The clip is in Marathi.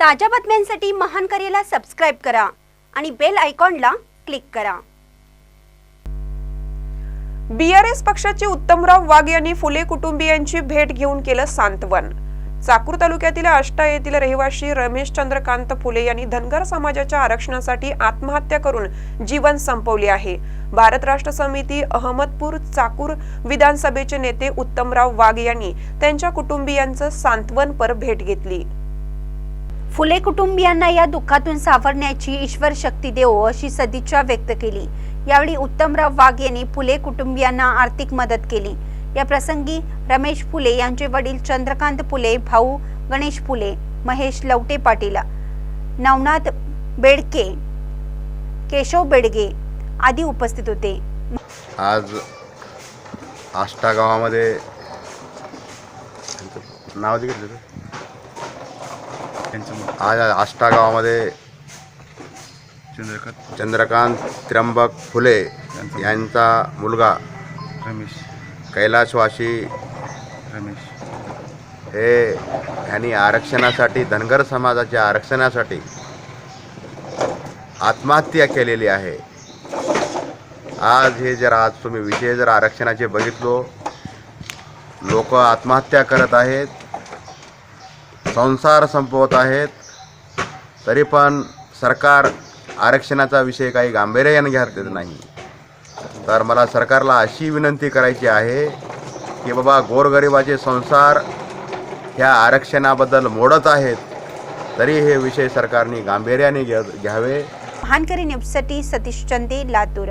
ताज्या बातम्यांसाठी महान करेला सबस्क्राईब करा आणि बेल आयकॉनला क्लिक करा. बीआरएस पक्षाचे उत्तमराव वाघ यांनी फुले कुटुंबियांची भेट घेऊन केलं सांत्वन. चाकूर तालुक्यातील आष्टा येथील रहिवाशी रमेश चंद्रकांत फुले यांनी धनगर समाजाच्या आरक्षणासाठी आत्महत्या करून जीवन संपवले आहे. भारत राष्ट्र समिती अहमदपूर चाकूर विधानसभेचे नेते उत्तमराव वाघ यांनी त्यांच्या कुटुंबियांचं सांत्वनपर भेट घेतली. फुले कुटुंबियांना या दुःखातून सावरण्याची ईश्वर शक्ती देवो अशी सदिच्छा व्यक्त केली. यावेळी उत्तमराव वाघ यांनी फुले कुटुंबियांना आर्थिक मदत केली. या प्रसंगी रमेश फुले यांचे वडील चंद्रकांत फुले भाऊ गणेश फुले महेश लवटे पाटील नवनाथ बेडके केशव बेडगे आदी उपस्थित होते. आज आष्टा गावामध्ये नाव आज आष्टा गावामध्ये चंद्रकांत चंद्रकांत त्र्यंबक फुले यांचा मुलगा रमेश. कैलासवासी रमेश. हे यांनी आरक्षणासाठी धनगर समाजाच्या आरक्षणासाठी आत्महत्या केलेली आहे. आज हे जर आज तुम्ही विषय जर आरक्षणाचे बघितलो लोक आत्महत्या करत आहेत. संसार संपवत आहेत तरी पण सरकार आरक्षणाचा विषय काही गांभीर्याने घेत नाही. तर मला सरकारला अशी विनंती करायची आहे की बाबा गोरगरिबाचे संसार ह्या आरक्षणाबद्दल मोडत आहेत तरी हे विषय सरकारने गांभीर्याने घ्या घ्यावे. महानकरी न्यूजसाठी सतीश चंदे लातूर.